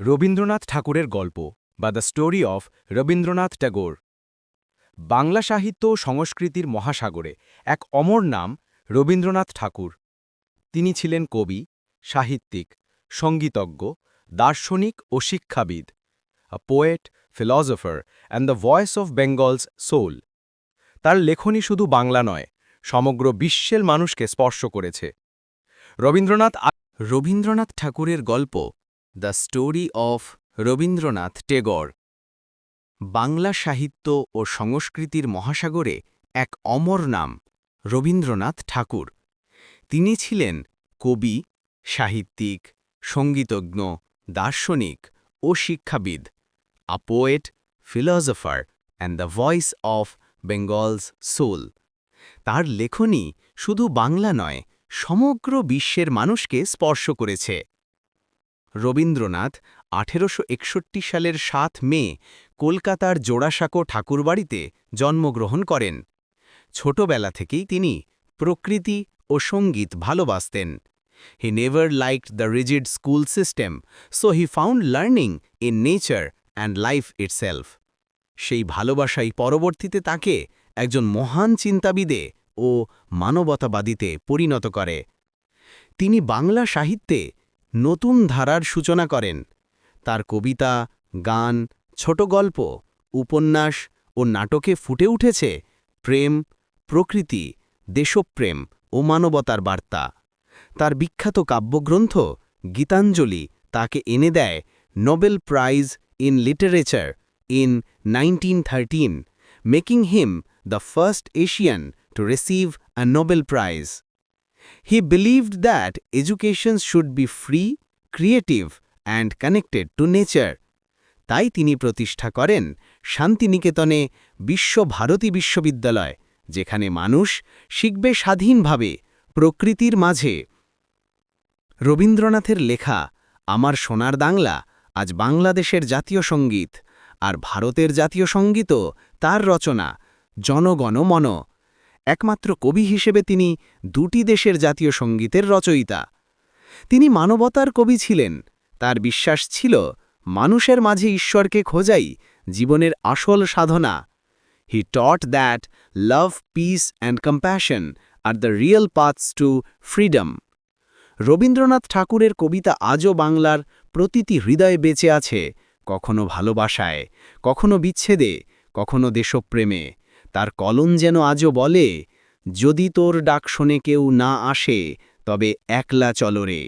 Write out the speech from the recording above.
রবীন্দ্রনাথ ঠাকুরের গল্প বা the story of Rabindranath Tagore. Bangla সাহিত্য ও সংস্কৃতির মহাসাগরে এক অমর নাম রবীন্দ্রনাথ ঠাকুর। তিনি ছিলেন কবি, সাহিত্যিক, সঙ্গীতজ্ঞ, দার্শনিক ও শিক্ষাবিদ a poet philosopher and the voice of Bengal's soul তার লেখনী শুধু বাংলা নয়, সমগ্র বিশ্বের মানুষকে স্পর্শ করেছে। রবীন্দ্রনাথ রবীন্দ্রনাথ ঠাকুরের গল্প the story of Rabindranath Tagore. Bangla সাহিত্য ও সংস্কৃতির মহাসাগরে এক অমর নাম, রবীন্দ্রনাথ ঠাকুর। তিনি ছিলেন কবি, সাহিত্যিক, সঙ্গীতজ্ঞ, দার্শনিক ও শিক্ষাবিদ, a poet, philosopher and the voice of Bengal's soul. তার লেখনী শুধু বাংলা নয়, সমগ্র বিশ্বের মানুষকে স্পর্শ করেছে। রবীন্দ্রনাথ আঠেরোশো একষট্টি সালের সাত মে কলকাতার জোড়াসাঁকো ঠাকুরবাড়িতে জন্মগ্রহণ করেন। ছোটবেলা থেকেই তিনি প্রকৃতি ও সংগীত ভালোবাসতেন। He never liked the rigid school system, so he found learning in nature and life itself. সেই ভালোবাসাই পরবর্তীতে তাকে একজন মহান চিন্তাবিদে ও মানবতাবাদীতে পরিণত করে। তিনি বাংলা সাহিত্যে নতুন ধারার সূচনা করেন। তার কবিতা, গান, ছোট গল্প, উপন্যাস ও নাটকে ফুটে উঠেছে প্রেম, প্রকৃতি, দেশপ্রেম ও মানবতার বার্তা। তার বিখ্যাত কাব্যগ্রন্থ গীতাঞ্জলি তাকে এনে দেয় Nobel Prize in literature in 1913 making him the first Asian to receive a Nobel Prize. He believed that education should be free, creative, and connected to nature. তাই তিনি প্রতিষ্ঠা করেন শান্তিনিকেতনে বিশ্বভারতী বিশ্ববিদ্যালয় যেখানে মানুষ শিখবে স্বাধীনভাবে প্রকৃতির মাঝে রবীন্দ্রনাথের লেখা আমার সোনার বাংলা আজ বাংলাদেশের জাতীয় সংগীত আর ভারতের জাতীয় সঙ্গীতও তার রচনা জনগণ মন একমাত্র কবি হিসেবে তিনি দুটি দেশের জাতীয় সঙ্গীতের রচয়িতা। তিনি মানবতার কবি ছিলেন। তার বিশ্বাস ছিল, মানুষের মাঝে ঈশ্বরকে খোঁজাই জীবনের আসল সাধনা। He taught that love peace and compassion are the real paths to freedom Rabindranath ঠাকুরের কবিতা আজও বাংলার প্রতিটি হৃদয়ে বেঁচে আছে, কখনো ভালোবাসায়, কখনো বিচ্ছেদে, কখনো দেশপ্রেমে। তার কলম যেন আজও বলে, যদি তোর ডাক শোনে কেউ না আসে, তবে একলা চলরে